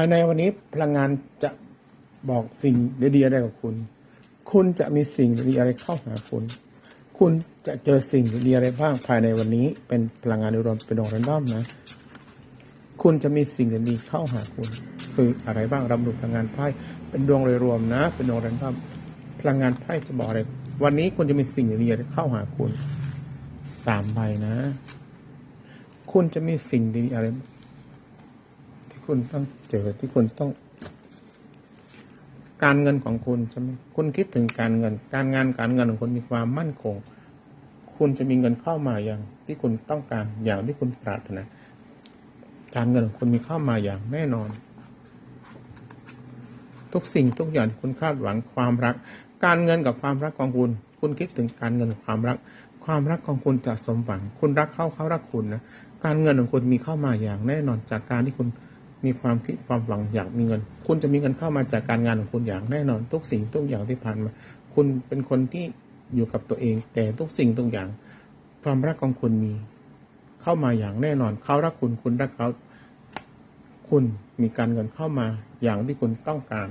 ายในวันนี้พลังงานจะบอกสิ่งดีๆอะไรกับคุณ คุณจะมีสิ่งดีๆอะไรเข้าหาคุณ คุณจะเจอสิ่งดีๆอะไรบ้างภายในวันนี้ เป็นพลังงานโดยรวมเป็นดวงแรนดอมนะ คุณจะมีสิ่งดีๆเข้าหาคุณ คืออะไรบ้างรับรู้พลังงานไพ่เป็นดวงโดยรวมนะ เป็นดวงแรนดอมพลังงานไพ่จะบอกอะไรวันนี้คุณจะมีสิ่งดีๆอะไรเข้าหาคุณสามใบนะ คุณจะมีสิ่งดีๆอะไร คุณต้องเจอที่คุณต้อง การเงินของคุณใช่ไหมคุณคิดถึงการเงิน การงานการเงินของคุณมีความมั่นคง คุณจะมีเงินเข้ามาอย่างที่คุณต้องการอย่างที่คุณปรารถนาการเงินของคุณมีเข้ามาอย่างแน่นอน ทุกสิ่งทุกอย่างที่คุณคาดหวังความรัก การเงินกับความรักของคุณ คุณคิดถึงการเงินกับความรัก ความรักของคุณจะสมหวัง คุณรักเขาเขารักคุณนะการเงินของคุณมีเข้ามาอย่างแน่นอนจากการที่คุณ มีความคิดความหวังอยากมีเงิน คุณจะมีเงินเข้ามาจากการงานของคุณอย่างแน่นอน ทุกสิ่งทุกอย่างที่ผ่านมา คุณเป็นคนที่อยู่กับตัวเอง แต่ทุกสิ่งทุกอย่าง ความรักของคุณมีเข้ามาอย่างแน่นอน เขารักคุณคุณรักเขา คุณมีการเงินเข้ามาอย่างที่คุณต้องการ